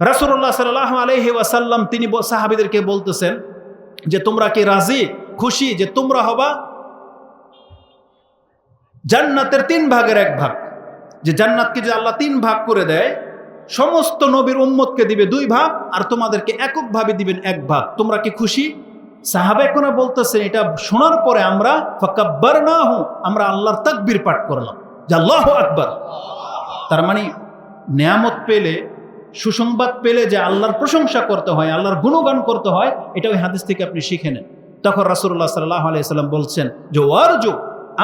রাসুল্লাহ সাল্লাহ আলহি ওয়াসাল্লাম তিনি সাহাবিদেরকে বলতেছেন যে, তোমরা কি রাজি, খুশি যে তোমরা হবা জান্নাতের তিন ভাগের এক ভাগ? যে জান্নাতকে যে আল্লাহ তিন ভাগ করে দেয়, সমস্ত নবীর উম্মতকে দিবে দুই ভাগ আর তোমাদেরকে এককভাবে দিবেন এক ভাগ। তোমরা কি খুশি? সাহাবে কোনা বলতেছেন, এটা শোনার পরে আমরা ফকাব্বার না হো আমরা আল্লাহর তাকবীর পাঠ করলাম। যে আল্লাহ আকবর। তার মানে নেয়ামত পেলে সুসংবাদ পেলে যে আল্লাহর প্রশংসা করতে হয়, আল্লাহর গুণগান করতে হয়, এটা ওই হাদিস থেকে আপনি শিখে নেন। তখন রাসুল্লাহ সাল্লাহ আলাইসাল্লাম বলছেন যে, ওয়ারজু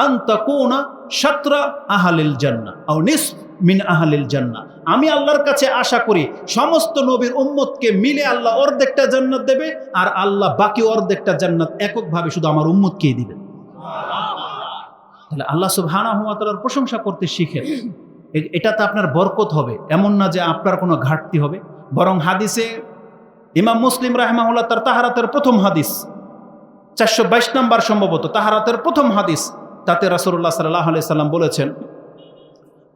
আন্তাকুনা সাতরা আহালিল জান্না ও নিস মিন আহালিল জান্না আমি আল্লাহর কাছে আশা করি, সমস্ত নবীর উম্মতকে মিলে আল্লাহ অর্ধেকটা জান্নাত দেবে, আর আল্লাহ বাকি অর্ধেকটা জান্নাত এককভাবে শুধু আমার উম্মতকেই দিবেন তাহলে আল্লাহ সুবহানাহু ওয়া তাআলার প্রশংসা করতে শিখেন। এটাতে আপনার বরকত হবে, এমন না যে আপনার কোনো ঘাটতি হবে। বরং হাদিসে ইমাম মুসলিম রাহমাহুল্লাহ তার তাহারাতের প্রথম হাদিস, চারশো বাইশ নম্বর সম্ভবত তাহারাতের প্রথম হাদিস, তাতে রাসুল্লাহ সাল্লাহ আলি সাল্লাম বলেছেন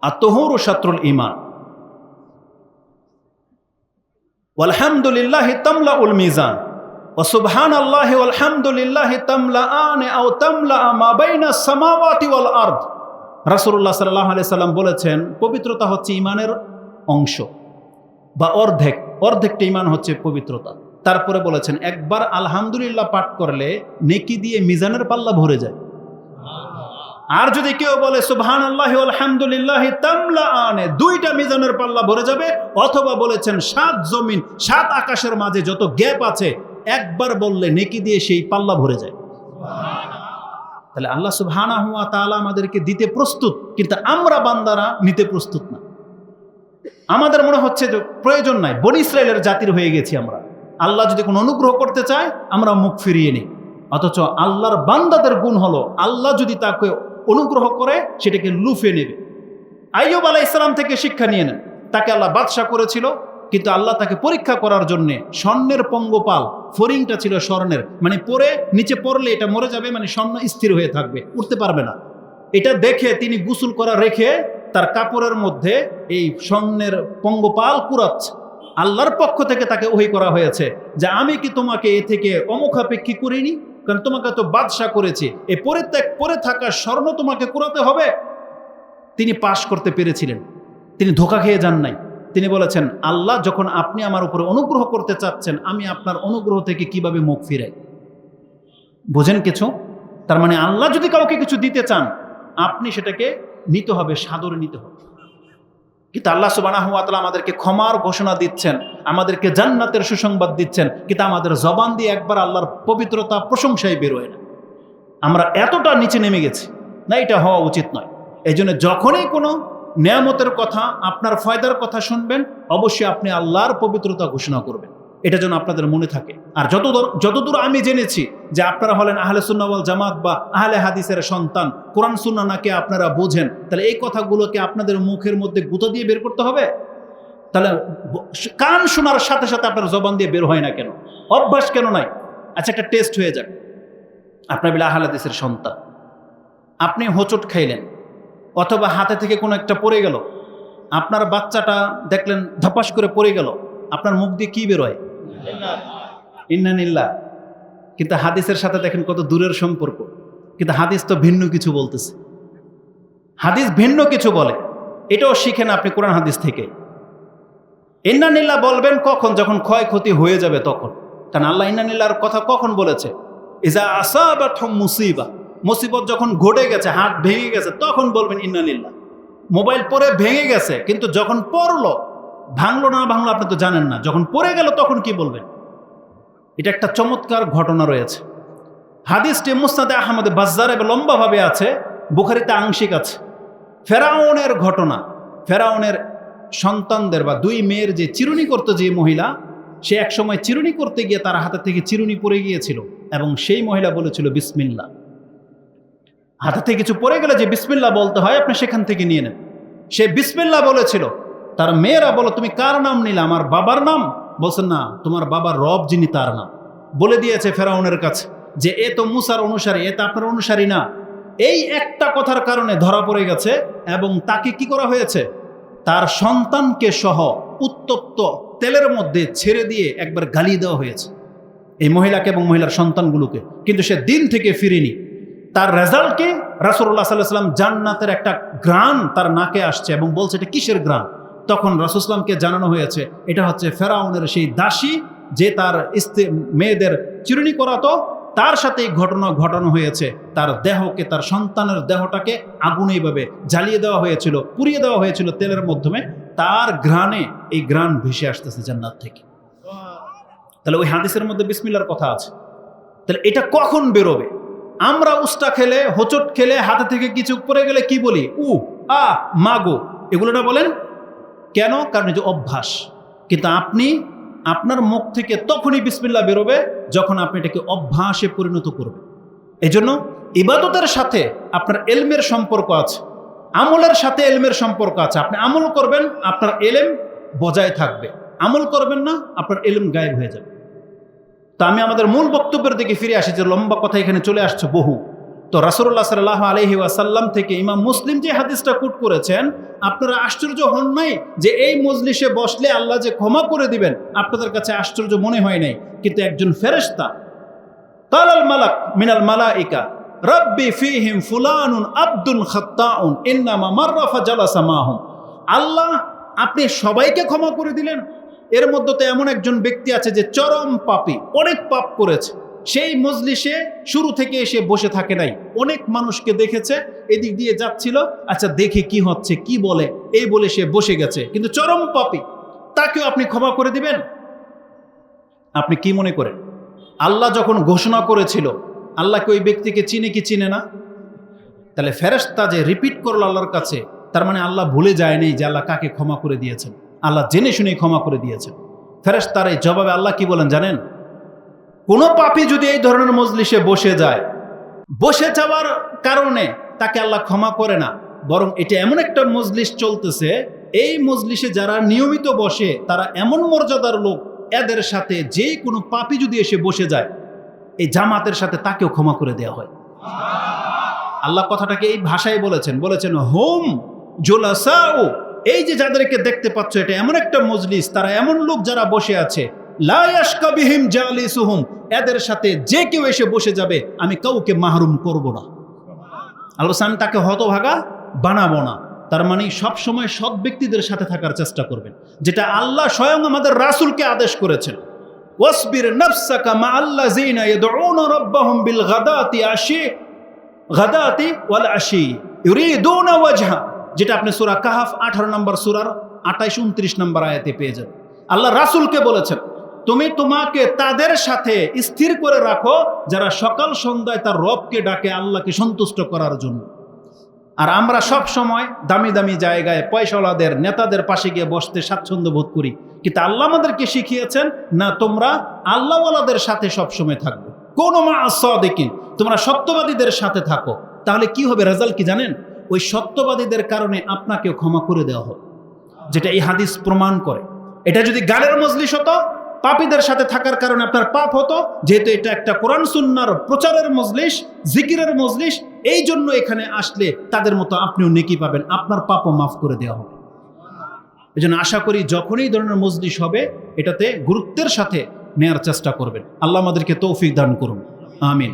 আত্মহর শাত্রুল ইমান আলহামদুলিল্লাহ তামলা উল মিজান। ও সুবহান আল্লাহ আলহামদুলিল্লাহ তামলা আনে আও তামলা মা বাইনা সামাওয়াতি ওয়াল সাল্লাহ সাল্লাম বলেছেন, পবিত্রতা হচ্ছে ইমানের অংশ বা অর্ধেক, অর্ধেকটা ইমান হচ্ছে পবিত্রতা। তারপরে বলেছেন, একবার আলহামদুলিল্লাহ পাঠ করলে নেকি দিয়ে মিজানের পাল্লা ভরে যায়। আর যদি কেউ বলে সুবহান আল্লাহ আলহামদুলিল্লাহ তামলা আনে দুইটা মিজানের পাল্লা ভরে যাবে, অথবা বলেছেন, সাত জমিন, সাত আকাশের মাঝে যত গ্যাপ আছে, একবার বললে নেকি দিয়ে সেই পাল্লা ভরে যায়। তাহলে আল্লাহ সুবহানা হুয়া তাআলা আমাদেরকে দিতে প্রস্তুত, কিন্তু আমরা বান্দারা নিতে প্রস্তুত না। আমাদের মনে হচ্ছে যে প্রয়োজন নাই, বনি ইসরায়েলের জাতির হয়ে গেছি আমরা। আল্লাহ যদি কোনো অনুগ্রহ করতে চায়, আমরা মুখ ফিরিয়ে নিই। অথচ আল্লাহর বান্দাদের গুণ হলো, আল্লাহ যদি তাকে অনুগ্রহ করে, সেটাকে লুফে নেবে। আইয়ুব আলাহ ইসলাম থেকে শিক্ষা নিয়ে নেন। তাকে আল্লাহ বাদশাহ করেছিল। কিন্তু আল্লাহ তাকে পরীক্ষা করার জন্য স্বর্ণের পঙ্গপাল ফরিংটা ছিল স্বর্ণের মানে পরে নিচে পড়লে এটা মরে যাবে মানে স্বর্ণ স্থির হয়ে থাকবে, উঠতে পারবে না। এটা দেখে তিনি গোসল করা রেখে তার কাপড়ের মধ্যে এই স্বর্ণের পঙ্গপাল কুড়াচ্ছে। আল্লাহর পক্ষ থেকে তাকে ওহি করা হয়েছে যে আমি কি তোমাকে এ থেকে অমুখাপেক্ষী করিনি? কারণ তোমাকে তো বাদশা করেছি। এ পরিত্যাগ পরে থাকা স্বর্ণ তোমাকে কুড়াতে হবে। তিনি পাশ করতে পেরেছিলেন। তিনি ধোকা খেয়ে যান নাই। তিনি বলেছেন, আল্লাহ যখন আপনি আমার উপরে অনুগ্রহ করতে চাচ্ছেন, আমি আপনার অনুগ্রহ থেকে কীভাবে মুখ ফিরাই? বোঝেন কিছু? তার মানে আল্লাহ যদি কাউকে কিছু দিতে চান, আপনি সেটাকে নিতে হবে, সাদরে নিতে হবে। কিন্তু আল্লাহ তাআলা আমাদেরকে ক্ষমার ঘোষণা দিচ্ছেন, আমাদেরকে জান্নাতের সুসংবাদ দিচ্ছেন, কিন্তু আমাদের জবান দিয়ে একবার আল্লাহর পবিত্রতা প্রশংসায় বেরোয় না। আমরা এতটা নিচে নেমে গেছি, না, এটা হওয়া উচিত নয়। এই জন্য যখনই কোনো নেয়ামতের কথা, আপনার ফয়দার কথা শুনবেন, অবশ্যই আপনি আল্লাহর পবিত্রতা ঘোষণা করবেন। এটা যেন আপনাদের মনে থাকে। আর যতদূর যতদূর আমি জেনেছি যে আপনারা হলেন আহলে সুন্নাওয়াল জামাত বা আহলে হাদিসের সন্তান, কোরআন সুন্না নাকি আপনারা বোঝেন, তাহলে এই কথাগুলোকে আপনাদের মুখের মধ্যে গুঁতো দিয়ে বের করতে হবে? তাহলে কান শোনার সাথে সাথে আপনার জবান দিয়ে বের হয় না কেন? অভ্যাস কেন নাই? আচ্ছা একটা টেস্ট হয়ে যাক। আপনার বেলা আহলে হাদিসের সন্তান, আপনি হোঁচট খাইলেন। অথবা হাতে থেকে কোনো একটা পড়ে গেল। আপনার বাচ্চাটা দেখলেন ধপাস করে পড়ে গেল। আপনার মুখ দিয়ে কি বেরোয় ইন্নানিল্লা কিন্তু হাদিসের সাথে দেখেন কত দূরের সম্পর্ক। কিন্তু হাদিস তো ভিন্ন কিছু বলতেছে। হাদিস ভিন্ন কিছু বলে। এটাও শিখেন আপনি কোরআন হাদিস থেকে। ইন্নানিল্লা বলবেন কখন? যখন ক্ষয়ক্ষতি হয়ে যাবে তখন। কারণ আল্লাহ ইন্নানিল্লার কথা কখন বলেছে? ইজা আসাবাত মুসিবা। মুসিবত যখন ঘটে গেছে, হাত ভেঙে গেছে, তখন বলবেন ইন্নানিল্লাহ মোবাইল পরে ভেঙে গেছে, কিন্তু যখন পড়ল, ভাঙলো না ভাঙলো আপনি তো জানেন না, যখন পড়ে গেল তখন কি বলবেন? এটা একটা চমৎকার ঘটনা রয়েছে। হাদিসটি মুস্তাদে আহমদে বাজার এবং লম্বাভাবে আছে, বুখারিতে আংশিক আছে। ফেরাউনের ঘটনা, ফেরাউনের সন্তানদের বা দুই মেয়ের যে চিরুনি করতো যে মহিলা, সে একসময় চিরুনি করতে গিয়ে তার হাতে থেকে চিরুনি পড়ে গিয়েছিল এবং সেই মহিলা বলেছিল বিসমিল্লা হাতে থেকে কিছু পড়ে গেলে যে বিসমিল্লা বলতে হয়, আপনি সেখান থেকে নিয়ে নেন। সে বিসমিল্লা বলেছিল, তার মেয়েরা বলো, তুমি কার নাম নিলে? আমার বাবার নাম? বলছেন, না, তোমার বাবার রব যিনি তার নাম। বলে দিয়েছে ফেরাউনের কাছে যে, এ তো মুসার অনুসারী, এ তো আপনার অনুসারী না। এই একটা কথার কারণে ধরা পড়ে গেছে এবং তাকে কি করা হয়েছে? তার সন্তানকে সহ উত্তপ্ত তেলের মধ্যে ছেড়ে দিয়ে একবার গালি দেওয়া হয়েছে। এই মহিলাকে এবং মহিলার সন্তানগুলোকে। কিন্তু সে দিন থেকে ফিরেনি। তার রেজাল্টকে রাসুল্লাহ সাল্লাহ সাল্লাম জান্নাতের একটা গ্রান তার নাকে আসছে এবং বলছে এটা কিসের গ্রান তখন রাসুসলামকে জানানো হয়েছে, এটা হচ্ছে ফেরাউনের সেই দাসী যে তার স্ত্রী, মেয়েদের চিরুনি করাতো, তার সাথে এই ঘটনা ঘটানো হয়েছে। তার দেহকে, তার সন্তানের দেহটাকে আগুন এইভাবে জ্বালিয়ে দেওয়া হয়েছিল, পুড়িয়ে দেওয়া হয়েছিল তেলের মাধ্যমে। তার ঘ্রাণে এই ঘ্রাণ ভেসে আসতেছে জান্নাত থেকে। তাহলে ওই হাদিসের মধ্যে বিসমিল্লার কথা আছে। তাহলে এটা কখন বেরোবে? আমরা উস্টা খেলে, হোচট খেলে, হাতে থেকে কিছু পড়ে গেলে কি বলি? উ, আ মাগো এগুলোটা বলেন? কেন? কারণ যে অভ্যাস। কিন্তু আপনি, আপনার মুখ থেকে তখনই বিসমিল্লা বেরোবে যখন আপনি এটাকে অভ্যাসে পরিণত করবেন। এজন্য ইবাদতের সাথে আপনার এলমের সম্পর্ক আছে। আমলের সাথে এলমের সম্পর্ক আছে। আপনি আমল করবেন, আপনার এলেম বজায় থাকবে। আমল করবেন না, আপনার এলেম গায়েব হয়ে যাবে। তো আমি আমাদের মূল বক্তব্যের দিকে ফিরে আসি যে লম্বা কথা এখানে চলে আসছে বহু। তো রাসুল্লাহ সাল্লাহ আলহি ওয়াসাল্লাম থেকে ইমাম মুসলিম যে হাদিসটা কুট করেছেন, আপনারা আশ্চর্য হন নাই যে এই মজলিসে বসলে আল্লাহ যে ক্ষমা করে দিবেন? আপনাদের কাছে আশ্চর্য মনে হয় নাই, কিন্তু একজন ফেরেস্তা কালাল মালাক মিনাল মালাইকা, রব্বি ফিহিম ফুলানুন আব্দুল খাত্তাউন, ইন্নামা মাররাফা জালাসা মাহুম। আল্লাহ, আপনি সবাইকে ক্ষমা করে দিলেন এর মধ্যে তো এমন একজন ব্যক্তি আছে যে চরম পাপী, অনেক পাপ করেছে। সেই মজলিসে শুরু থেকে এসে বসে থাকে নাই। অনেক মানুষকে দেখেছে, এদিক দিয়ে যাচ্ছিল আচ্ছা দেখে কি হচ্ছে, কি বলে, এই বলে সে বসে গেছে। কিন্তু চরম পাপী, তাকেও আপনি ক্ষমা করে দিবেন? আপনি কি মনে করেন? আল্লাহ যখন ঘোষণা করেছিল আল্লাহকে ওই ব্যক্তিকে চিনে কি চিনে না? তাহলে ফেরেস্তা যে রিপিট করল আল্লাহর কাছে, তার মানে আল্লাহ ভুলে যায়নি যে আল্লাহ কাকে ক্ষমা করে দিয়েছেন। আল্লাহ জেনে শুনে ক্ষমা করে দিয়েছেন। ফেরেস্তার এই জবাবে আল্লাহ কি বলেন জানেন? কোনো পাপি যদি এই ধরনের মজলিসে বসে যায়, বসে যাওয়ার কারণে তাকে আল্লাহ ক্ষমা করে না, বরং এটা এমন একটা মজলিস চলতেছে, এই মজলিসে যারা নিয়মিত বসে, তারা এমন মর্যাদার লোক, এদের সাথে যে কোনো পাপি যদি এসে বসে যায়, এই জামাতের সাথে তাকেও ক্ষমা করে দেওয়া হয়। আল্লাহ কথাটাকে এই ভাষায় বলেছেন বলেছেন, হোম জোলাসাও এই যে যাদেরকে দেখতে পাচ্ছ, এটা এমন একটা মজলিস, তারা এমন লোক যারা বসে আছে। লায়াসকাবিহিম জালিসুহুম, এদের সাথে যে কেউ এসে বসে যাবে, আমি কাউকে মাহরুম করব না। আল্লাহ আমি তাকে হতভাগা বানাবো না। তার মানে সব সময় সৎ ব্যক্তিদের সাথে থাকার চেষ্টা করবেন, যেটা আল্লাহ স্বয়ং আমাদের রাসূলকে আদেশ করেছেন। ওয়াসবির নাফসাকা মা আল্লাযিনা ইয়াদউনা রাব্বাহুম বিল গাদাতি আশি, গাদাতি ওয়াল আশি, ইউরিদুনা ওয়াজহা। যেটা আপনি সুরা কাহাফ 18 নম্বর সুরার 28 29 নম্বর আয়াতে পেয়ে যাবেন। আল্লাহ রাসূলকে বলেছেন, তুমি তোমাকে তাদের সাথে স্থির করে রাখো যারা সকাল সন্ধ্যায় তার রবকে ডাকে আল্লাহকে সন্তুষ্ট করার জন্য। আর আমরা সব সময় দামি দামি জায়গায় পয়সাওয়ালাদের, নেতাদের পাশে গিয়ে বসতে স্বাচ্ছন্দ্য বোধ করি। কিন্তু আল্লাহ আমাদেরকে শিখিয়েছেন, না, তোমরা আল্লাহওয়ালাদের সাথে সব সময় থাকবে। কোনো মা আসাদিকিন তোমরা সত্যবাদীদের সাথে থাকো। তাহলে কি হবে? রেজাল্ট কি জানেন? ওই সত্যবাদীদের কারণে আপনাকেও ক্ষমা করে দেওয়া হবে যেটা এই হাদিস প্রমাণ করে। এটা যদি গালের মজলিস হতো, পাপীদের সাথে থাকার কারণে আপনার পাপ হতো, যেহেতু এটা একটা কোরআন সুন্নার প্রচারের মজলিস, জিকিরের মজলিস, এই জন্য এখানে আসলে তাদের মতো আপনিও নেকি পাবেন। আপনার পাপও মাফ করে দেওয়া হবে। এই জন্য আশা করি যখনই ধরনের মজলিস হবে, এটাতে গুরুত্বের সাথে নেয়ার চেষ্টা করবেন। আল্লাহ আমাদেরকে তৌফিক দান করুন। আমিন।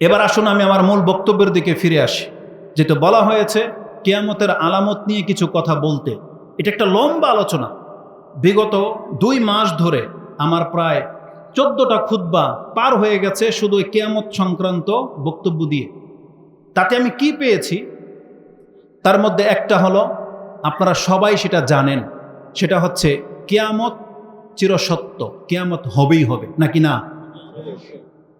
এবার আসুন আমি আমার মূল বক্তব্যের দিকে ফিরে আসি, যেহেতু বলা হয়েছে কেয়ামতের আলামত নিয়ে কিছু কথা বলতে। এটা একটা লম্বা আলোচনা। বিগত দুই মাস ধরে আমার প্রায় চোদ্দটা খুদ্া পার হয়ে গেছে শুধু কেয়ামত সংক্রান্ত বক্তব্য দিয়ে। তাতে আমি কি পেয়েছি? তার মধ্যে একটা হলো, আপনারা সবাই সেটা জানেন, সেটা হচ্ছে কেয়ামত চিরসত্য, কেয়ামত হবেই হবে, নাকি না?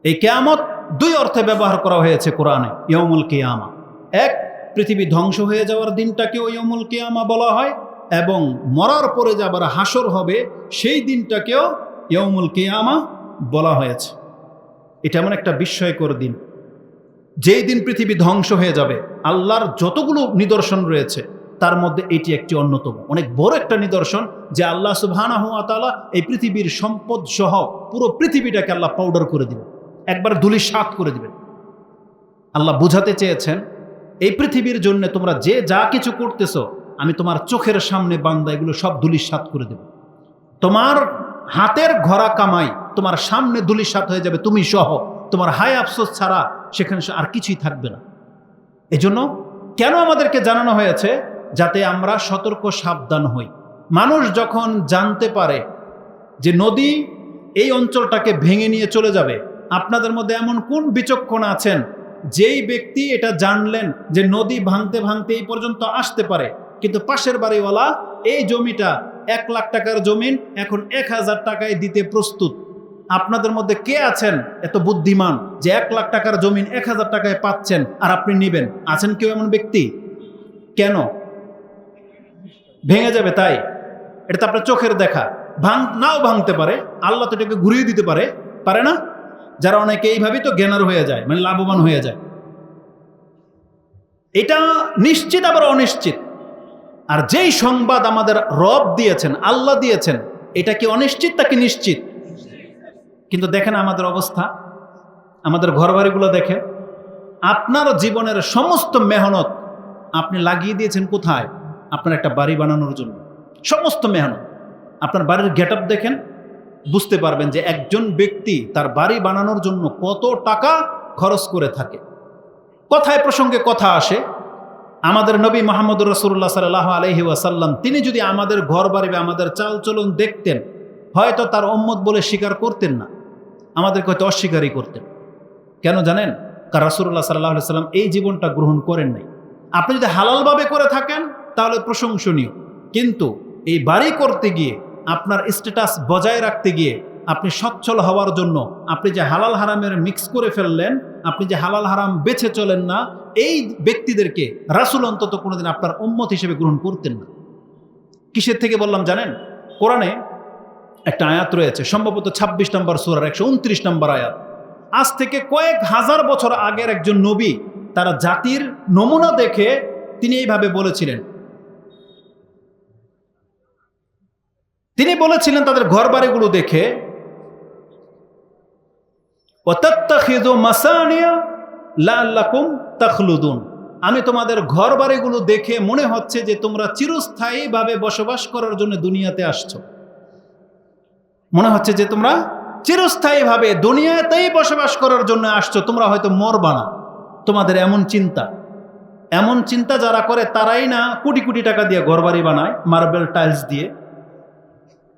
এই কেয়ামত দুই অর্থে ব্যবহার করা হয়েছে কোরআনে ইয়মুল কেয়ামা। এক, পৃথিবী ধ্বংস হয়ে যাওয়ার দিনটাকেও ইয়মুল কেয়ামা বলা হয় এবং মরার পরে যে আবার হাসর হবে সেই দিনটাকেও ইয়মুল কেয়ামা বলা হয়েছে। এটা এমন একটা বিস্ময়কর দিন। যেই দিন পৃথিবী ধ্বংস হয়ে যাবে, আল্লাহর যতগুলো নিদর্শন রয়েছে, তার মধ্যে এটি একটি অন্যতম। অনেক বড় একটা নিদর্শন যে আল্লাহ তাআলা এই পৃথিবীর সম্পদ সহ পুরো পৃথিবীটাকে আল্লাহ পাউডার করে দিবেন। একবার ধুলি সাত করে দিবেন। আল্লাহ বুঝাতে চেয়েছেন, এই পৃথিবীর জন্য তোমরা যে যা কিছু করতেছ, আমি তোমার চোখের সামনে বান্দা, এগুলো সব ধুলিসাত করে দেব। তোমার হাতের ঘোড়া কামাই, তোমার সামনে ধুলিসাত হয়ে যাবে, তুমি সহ। তোমার হাই আফসোস ছাড়া সেখানে আর কিছুই থাকবে না। এজন্য কেন আমাদেরকে জানানো হয়েছে, যাতে আমরা সতর্ক, সাবধান হই। মানুষ যখন জানতে পারে যে নদী এই অঞ্চলটাকে ভেঙে নিয়ে চলে যাবে আপনাদের মধ্যে এমন কোন বিচক্ষণ আছেন? যেই ব্যক্তি এটা জানলেন যে নদী ভাঙতে ভাঙতে এই পর্যন্ত আসতে পারে, কিন্তু পাশের বাড়িওয়ালা এই জমিটা এক লাখ টাকার জমিন এখন এক হাজার টাকায় দিতে প্রস্তুত। আপনাদের মধ্যে কে আছেন এত বুদ্ধিমান যে এক লাখ টাকার জমিন এক হাজার টাকায় পাচ্ছেন আর আপনি নেবেন? আছেন কেউ এমন ব্যক্তি? কেন? ভেঙে যাবে তাই। এটা তো আপনার চোখের দেখা। ভাঙ নাও ভাঙতে পারে। আল্লাহ তো এটাকে ঘুরিয়ে দিতে পারে। পারে না? যারা অনেকে এইভাবেই তো জ্ঞানার হয়ে যায় মানে লাভবান হয়ে যায়। এটা নিশ্চিত আবার অনিশ্চিত? আর যেই সংবাদ আমাদের রব দিয়েছেন, আল্লাহ দিয়েছেন, এটা কি অনিশ্চিত তা কি নিশ্চিত? কিন্তু দেখেন আমাদের অবস্থা, আমাদের ঘরবাড়িগুলো দেখেন, আপনার জীবনের সমস্ত মেহনত আপনি লাগিয়ে দিয়েছেন কোথায়? আপনার একটা বাড়ি বানানোর জন্য। সমস্ত মেহনত। আপনার বাড়ির গেট দেখেন বুঝতে পারবেন যে একজন ব্যক্তি তার বাড়ি বানানোর জন্য কত টাকা খরচ করে থাকে। কথায় প্রসঙ্গে কথা আসে, আমাদের নবী মোহাম্মদ রসুল্লাহ সাল্লাহ আলহি ওয়াসাল্লাম, তিনি যদি আমাদের ঘর বাড়ি বা আমাদের চালচলন দেখতেন, হয়তো তার অম্মত বলে স্বীকার করতেন না। আমাদেরকে হয়তো অস্বীকারই করতেন। কেন জানেন? কার রাসুল্লাহ সাল্লাহ সাল্লাম এই জীবনটা গ্রহণ করেন নাই। আপনি যদি হালালভাবে করে থাকেন, তাহলে প্রশংসনীয়। কিন্তু এই বাড়ি করতে গিয়ে আপনার স্ট্যাটাস বজায় রাখতে গিয়ে আপনি সচ্ছল হওয়ার জন্য আপনি যে হালাল হারামের মিক্স করে ফেললেন, আপনি যে হালাল হারাম বেছে চলেন না, এই ব্যক্তিদেরকে রাসুল অন্তত কোনোদিন আপনার উম্মত হিসেবে গ্রহণ করতেন না। কিসের থেকে বললাম জানেন? কোরআনে একটা আয়াত রয়েছে, সম্ভবত ২৬ নম্বর সুরার একশো উনত্রিশ নম্বর আয়াত। আজ থেকে কয়েক হাজার বছর আগের একজন নবী তারা জাতির নমুনা দেখে তিনি এইভাবে বলেছিলেন তিনি বলেছিলেন তাদের ঘর বাড়িগুলো দেখে আমি তোমাদের ঘর বাড়িগুলো দেখে মনে হচ্ছে যে তোমরা চিরস্থায়ীভাবে বসবাস করার জন্য দুনিয়াতে আসছো। মনে হচ্ছে যে তোমরা চিরস্থায়ীভাবে দুনিয়াতেই বসবাস করার জন্য আসছো, তোমরা হয়তো মরবা না। তোমাদের এমন চিন্তা। এমন চিন্তা যারা করে তারাই না কোটি কোটি টাকা দিয়ে ঘর বাড়ি বানায়, মার্বেল টাইলস দিয়ে।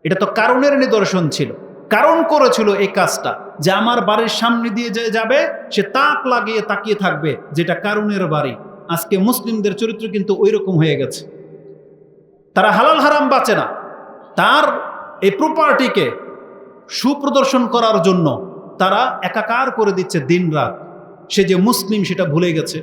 এটা তো কারণের নিদর্শন ছিল। কারণ করেছিল এই কাজটা, যে আমার বাড়ির সামনে দিয়ে যে যাবে, সে তাক লাগিয়ে তাকিয়ে থাকবে, যেটা কারণের বাড়ি। আজকে মুসলিমদের চরিত্র কিন্তু ওই রকম হয়ে গেছে। তারা হালাল হারাম বাঁচে না। তার এই প্রপার্টিকে সুপ্রদর্শন করার জন্য তারা একাকার করে দিচ্ছে দিন রাত সে যে মুসলিম সেটা ভুলে গেছে।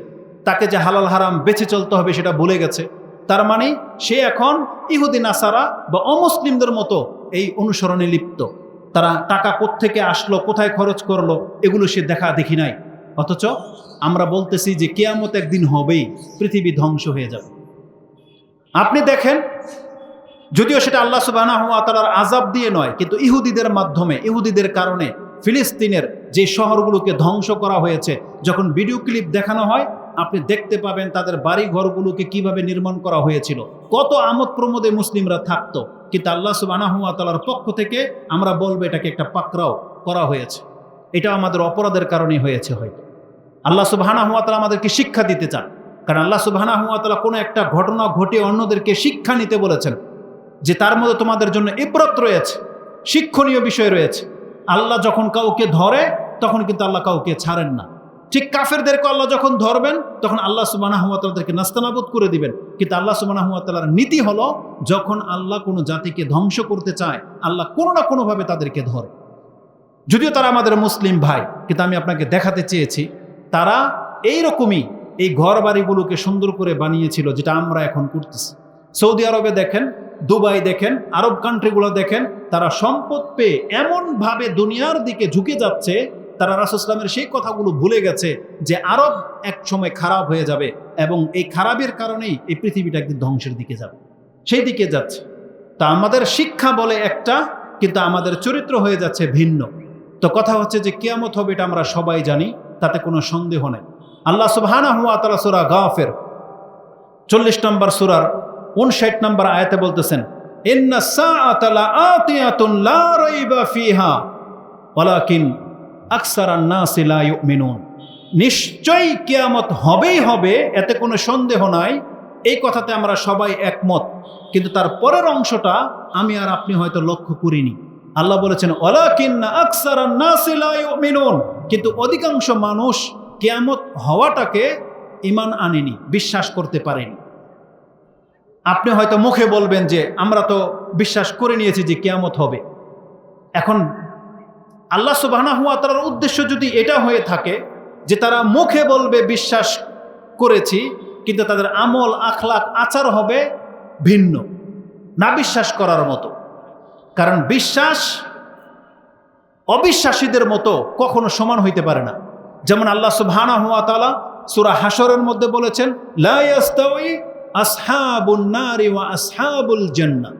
তাকে যে হালাল হারাম বেঁচে চলতে হবে সেটা ভুলে গেছে। তার মানে সে এখন ইহুদিন আসারা বা অমুসলিমদের মতো এই অনুসরণে লিপ্ত। তারা টাকা কোত্থেকে আসলো, কোথায় খরচ করল, এগুলো সে দেখা দেখি নাই। অথচ আমরা বলতেছি যে কেয়ামত একদিন হবেই, পৃথিবী ধ্বংস হয়ে যাবে। আপনি দেখেন, যদিও সেটা আল্লাহ সুবাহ তালার আজাব দিয়ে নয়, কিন্তু ইহুদিদের মাধ্যমে, ইহুদিদের কারণে ফিলিস্তিনের যে শহরগুলোকে ধ্বংস করা হয়েছে, যখন ভিডিও ক্লিপ দেখানো হয় আপনি দেখতে পাবেন তাদের বাড়ি ঘরগুলোকে কীভাবে নির্মাণ করা হয়েছিল। কত আমোদ প্রমোদে মুসলিমরা থাকতো। কিন্তু আল্লাহ সুবাহ তালার পক্ষ থেকে আমরা বলব এটাকে একটা পাকড়াও করা হয়েছে। এটা আমাদের অপরাধের কারণে হয়েছে হয়তো। আল্লাহ সুবাহানা হুয়া তালা আমাদেরকে শিক্ষা দিতে চান। কারণ আল্লাহ সুবাহানা হুয়া তালা কোনো একটা ঘটনা ঘটে অন্যদেরকে শিক্ষা নিতে বলেছেন। যে তার মধ্যে তোমাদের জন্য ইব্রত রয়েছে, শিক্ষণীয় বিষয় রয়েছে। আল্লাহ যখন কাউকে ধরে, তখন কিন্তু আল্লাহ কাউকে ছাড়েন না। ঠিক কাফেরদেরকে আল্লাহ যখন ধরবেন, তখন আল্লাহ সুবানাহমতালদেরকে নাস্তানাবুদ করে দিবেন। কিন্তু আল্লাহ সুবানাহমতালার নীতি হলো, যখন আল্লাহ কোনো জাতিকে ধ্বংস করতে চায়, আল্লাহ কোনো না কোনোভাবে তাদেরকে ধরে। যদিও তারা আমাদের মুসলিম ভাই, কিন্তু আমি আপনাকে দেখাতে চেয়েছি, তারা এই রকমই এই ঘর বাড়িগুলোকে সুন্দর করে বানিয়েছিল, যেটা আমরা এখন করতেছি। সৌদি আরবে দেখেন, দুবাই দেখেন, আরব কান্ট্রিগুলো দেখেন, তারা সম্পদ পেয়ে এমনভাবে দুনিয়ার দিকে ঝুঁকে যাচ্ছে তারা রাসুসলামের সেই কথাগুলো ভুলে গেছে যে আরব এক সময় খারাপ হয়ে যাবে এবং এই খারাপের কারণেই এই পৃথিবীটা একদিন ধ্বংসের দিকে যাবে। সেই দিকে যাচ্ছে। তা আমাদের শিক্ষা বলে একটা, কিন্তু আমাদের চরিত্র হয়ে যাচ্ছে ভিন্ন। তো কথা হচ্ছে যে কেয়ামত হবে এটা আমরা সবাই জানি, তাতে কোনো সন্দেহ নেই। আল্লাহ সুবহানা হুয়া তালা সুরা গাফের, চল্লিশ নম্বর সুরার উনষাট নম্বর আয়াতে বলতেছেন ইন্না সাআতা লাআতিয়াতুন লা রাইবা ফিহা, ওয়ালাকিন নিশ্চয়ই কেয়ামত হবেই হবে, এতে কোনো সন্দেহ নাই। এই কথাতে আমরা সবাই একমত। কিন্তু তার পরের অংশটা আমি আর আপনি হয়তো লক্ষ্য করিনি। আল্লাহ বলেছেন ওয়ালাকিন্না আকসারান নাসি লা ইউমিনুন। কিন্তু অধিকাংশ মানুষ কেয়ামত হওয়াটাকে ইমান আনেনি, বিশ্বাস করতে পারেনি। আপনি হয়তো মুখে বলবেন যে, আমরা তো বিশ্বাস করে নিয়েছি যে কেয়ামত হবে। এখন আল্লাহ সুবাহানা হুয়া তার উদ্দেশ্য যদি এটা হয়ে থাকে যে তারা মুখে বলবে, বিশ্বাস করেছি, কিন্তু তাদের আমল, আখলাক, আচার হবে ভিন্ন, না বিশ্বাস করার মতো। কারণ বিশ্বাস অবিশ্বাসীদের মতো কখনো সমান হইতে পারে না। যেমন আল্লাহ সুবহানা হুয়া তালা সুরা হাসরের মধ্যে বলেছেন, লা ইয়াস্তাউই আসহাবুন নারি ওয়া আসহাবুল জান্নাহ।